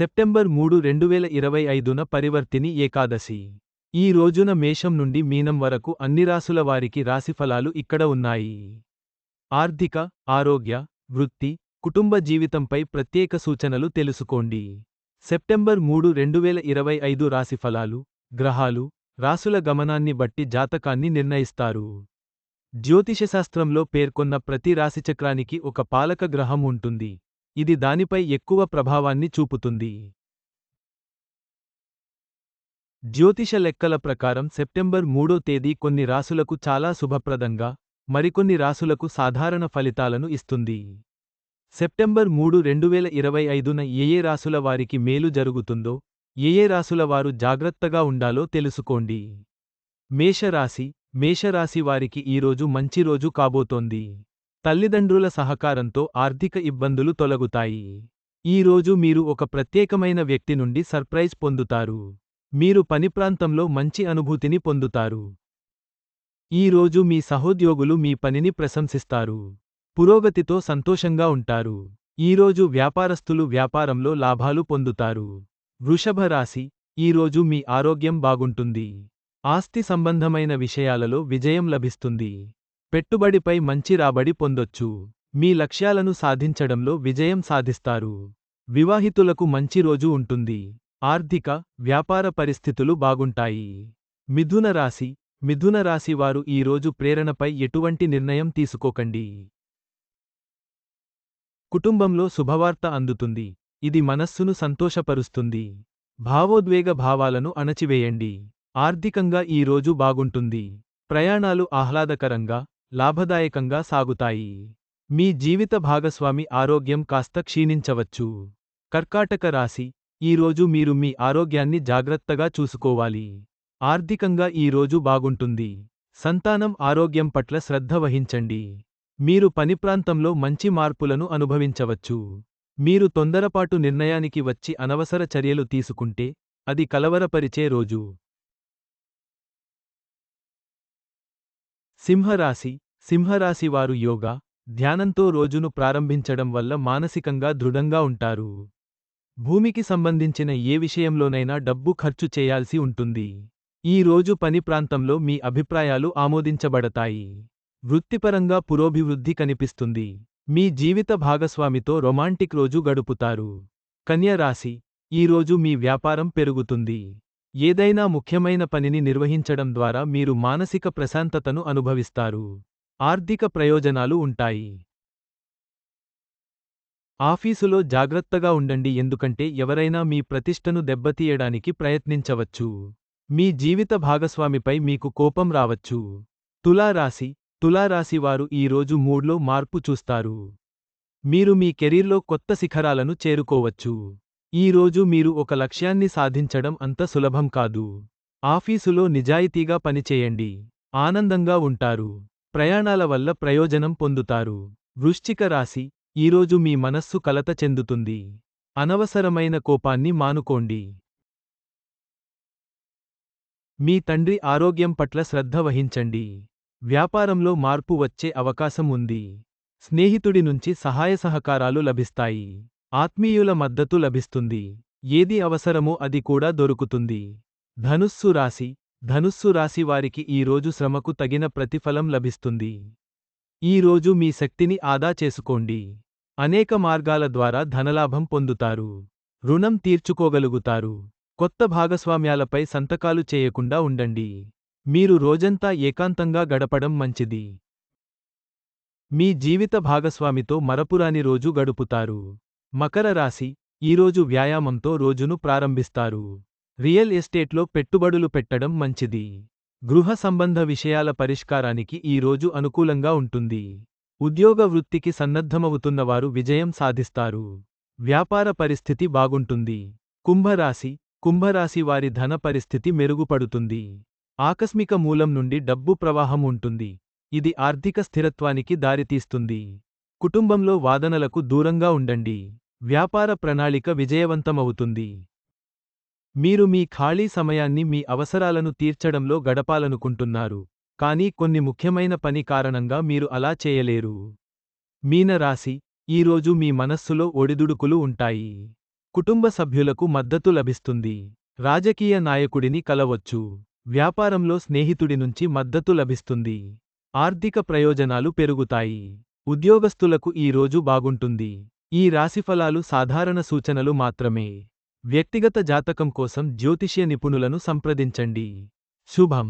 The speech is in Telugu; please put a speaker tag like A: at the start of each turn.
A: సెప్టెంబర్ మూడు రెండు వేల ఇరవై ఐదున పరివర్తిని ఏకాదశి. ఈ రోజున మేషం నుండి మీనం వరకు అన్ని రాసుల వారికి రాశిఫలాలు ఇక్కడ ఉన్నాయి. ఆర్థిక ఆరోగ్య వృత్తి కుటుంబ జీవితంపై ప్రత్యేక సూచనలు తెలుసుకోండి. సెప్టెంబర్ మూడు రెండు వేల ఇరవై ఐదు రాశిఫలాలు గ్రహాలు రాసుల గమనాన్ని బట్టి జాతకాన్ని నిర్ణయిస్తారు. జ్యోతిషశాస్త్రంలో పేర్కొన్న ప్రతి రాశిచక్రానికి ఒక పాలక గ్రహం ఉంటుంది. ఇది దానిపై ఎక్కువ ప్రభావాన్ని చూపుతుంది. జ్యోతిష లెక్కల ప్రకారం సెప్టెంబర్ మూడో తేదీ కొన్ని రాసులకు చాలా శుభప్రదంగా మరికొన్ని రాసులకు సాధారణ ఫలితాలను ఇస్తుంది. సెప్టెంబర్ మూడు రెండు వేల ఇరవై ఐదున ఏయే రాసుల వారికి మేలు జరుగుతుందో ఏయే రాసుల వారు జాగ్రత్తగా ఉండాలో తెలుసుకోండి. మేషరాశి మేషరాశి వారికి ఈరోజు మంచి రోజు కాబోతోంది. తల్లిదండ్రుల సహకారంతో ఆర్థిక ఇబ్బందులు తొలగుతాయి. ఈ రోజు మీరు ఒక ప్రత్యేకమైన వ్యక్తి నుండి సర్ప్రైజ్ పొందుతారు. మీరు పని ప్రాంతంలో మంచి అనుభూతిని పొందుతారు. ఈ రోజు మీ సహోద్యోగులు మీ పనిని ప్రశంసిస్తారు. పురోగతితో సంతోషంగా ఉంటారు. ఈరోజు వ్యాపారస్తులు వ్యాపారంలో లాభాలు పొందుతారు. వృషభ రాశి ఈరోజు మీ ఆరోగ్యం బాగుంటుంది. ఆస్తి సంబంధమైన విషయాలలో విజయం లభిస్తుంది. పెట్టుబడిపై మంచి రాబడి పొందొచ్చు. మీ లక్ష్యాలను సాధించడంలో విజయం సాధిస్తారు. వివాహితులకు మంచి రోజు ఉంటుంది. ఆర్థిక వ్యాపార పరిస్థితులు బాగుంటాయి. మిథున రాశి. మిథున రాశి వారు ఈరోజు ప్రేరణపై ఎటువంటి నిర్ణయం తీసుకోకండి. కుటుంబంలో శుభవార్త అందుతుంది. ఇది మనస్సును సంతోషపరుస్తుంది. భావోద్వేగ భావాలను అణచివేయండి. ఆర్థికంగా ఈ రోజు బాగుంటుంది. ప్రయాణాలు ఆహ్లాదకరంగా లాభదాయకంగా సాగుతాయి. మీ జీవిత భాగస్వామి ఆరోగ్యం కాస్త క్షీణించవచ్చు. కర్కాటక రాశి ఈరోజు మీరు మీ ఆరోగ్యాన్ని జాగ్రత్తగా చూసుకోవాలి. ఆర్థికంగా ఈ రోజు బాగుంటుంది. సంతానం ఆరోగ్యం పట్ల శ్రద్ధ వహించండి. మీరు పని ప్రాంతంలో మంచి మార్పులను అనుభవించవచ్చు. మీరు తొందరపాటు నిర్ణయానికి వచ్చి అనవసర చర్యలు తీసుకుంటే అది కలవరపరిచే రోజు. సింహరాశి సింహరాశి వారు యోగా ధ్యానంతో రోజును ప్రారంభించడం వల్ల మానసికంగా దృఢంగా ఉంటారు. భూమికి సంబంధించిన ఏ విషయంలోనైనా డబ్బు ఖర్చు చేయాల్సి ఉంటుంది. ఈ రోజు పని ప్రాంతంలో మీ అభిప్రాయాలు ఆమోదించబడతాయి. వృత్తిపరంగా పురోభివృద్ధి కనిపిస్తుంది. మీ జీవిత భాగస్వామితో రొమాంటిక్ రోజు గడుపుతారు. కన్యరాశి ఈరోజు మీ వ్యాపారం పెరుగుతుంది. ఏదైనా ముఖ్యమైన పనిని నిర్వహించడం ద్వారా మీరు మానసిక ప్రశాంతతను అనుభవిస్తారు. ఆర్థిక ప్రయోజనాలు ఉంటాయి. ఆఫీసులో జాగ్రత్తగా ఉండండి ఎందుకంటే ఎవరైనా మీ ప్రతిష్టను దెబ్బతీయడానికి ప్రయత్నించవచ్చు. మీ జీవిత భాగస్వామిపై మీకు కోపం రావచ్చు. తులారాశి తులారాశివారు ఈరోజు మూడ్లో మార్పు చూస్తారు. మీరు మీ కెరీర్లో కొత్త శిఖరాలను చేరుకోవచ్చు. ఈరోజు మీరు ఒక లక్ష్యాన్ని సాధించడం అంత సులభం కాదు. ఆఫీసులో నిజాయితీగా పనిచేయండి. ఆనందంగా ఉంటారు. ప్రయాణాల వల్ల ప్రయోజనం పొందుతారు. వృశ్చిక రాశి ఈరోజు మీ మనస్సు కలత చెందుతుంది. అనవసరమైన కోపాన్ని మానుకోండి. మీ తండ్రి ఆరోగ్యం పట్ల శ్రద్ధ వహించండి. వ్యాపారంలో మార్పు వచ్చే అవకాశం ఉంది. స్నేహితుడి నుంచి సహాయ సహకారాలు లభిస్తాయి. ఆత్మీయుల మద్దతు లభిస్తుంది. ఏది అవసరమో అది కూడా దొరుకుతుంది. ధనుస్సు రాశి. ధనుస్సు రాశి వారికి ఈరోజు శ్రమకు తగిన ప్రతిఫలం లభిస్తుంది. ఈరోజు మీ శక్తిని ఆదా చేసుకోండి. అనేక మార్గాల ద్వారా ధనలాభం పొందుతారు. రుణం తీర్చుకోగలుగుతారు. కొత్త భాగస్వామ్యాలపై సంతకాలు చేయకుండా ఉండండి. మీరు రోజంతా ఏకాంతంగా గడపడం మంచిది. మీ జీవిత భాగస్వామితో మరపురాని రోజు గడుపుతారు. మకర రాశి ఈరోజు వ్యాయామంతో రోజును ప్రారంభిస్తారు. రియల్ ఎస్టేట్లో పెట్టుబడులు పెట్టడం మంచిది. గృహ సంబంధ విషయాల పరిష్కారానికి ఈ రోజు అనుకూలంగా ఉంటుంది. ఉద్యోగ వృత్తికి సన్నద్ధమవుతున్నవారు విజయం సాధిస్తారు. వ్యాపార పరిస్థితి బాగుంటుంది. కుంభరాశి కుంభరాశి వారి ధన పరిస్థితి మెరుగుపడుతుంది. ఆకస్మిక మూలం నుండి డబ్బు ప్రవాహం ఉంటుంది. ఇది ఆర్థిక స్థిరత్వానికి దారితీస్తుంది. కుటుంబంలో వాదనలకు దూరంగా ఉండండి. వ్యాపార ప్రణాళిక విజయవంతమవుతుంది. మీరు మీ ఖాళీ సమయాన్ని మీ అవసరాలను తీర్చడంలో గడపాలనుకుంటున్నారు కానీ కొన్ని ముఖ్యమైన పని కారణంగా మీరు అలా చేయలేరు. మీనరాశి ఈరోజు మీ మనస్సులో ఒడిదుడుకులు ఉంటాయి. కుటుంబ సభ్యులకు మద్దతు లభిస్తుంది. రాజకీయ నాయకుడిని కలవచ్చు. వ్యాపారంలో స్నేహితుడి నుంచి మద్దతు లభిస్తుంది. ఆర్థిక ప్రయోజనాలు పెరుగుతాయి. ఉద్యోగస్తులకు ఈ రోజు బాగుంటుంది. ఈ రాశిఫలాలు సాధారణ సూచనలు మాత్రమే. వ్యక్తిగత జాతకం కోసం జ్యోతిష్య నిపుణులను సంప్రదించండి. శుభం.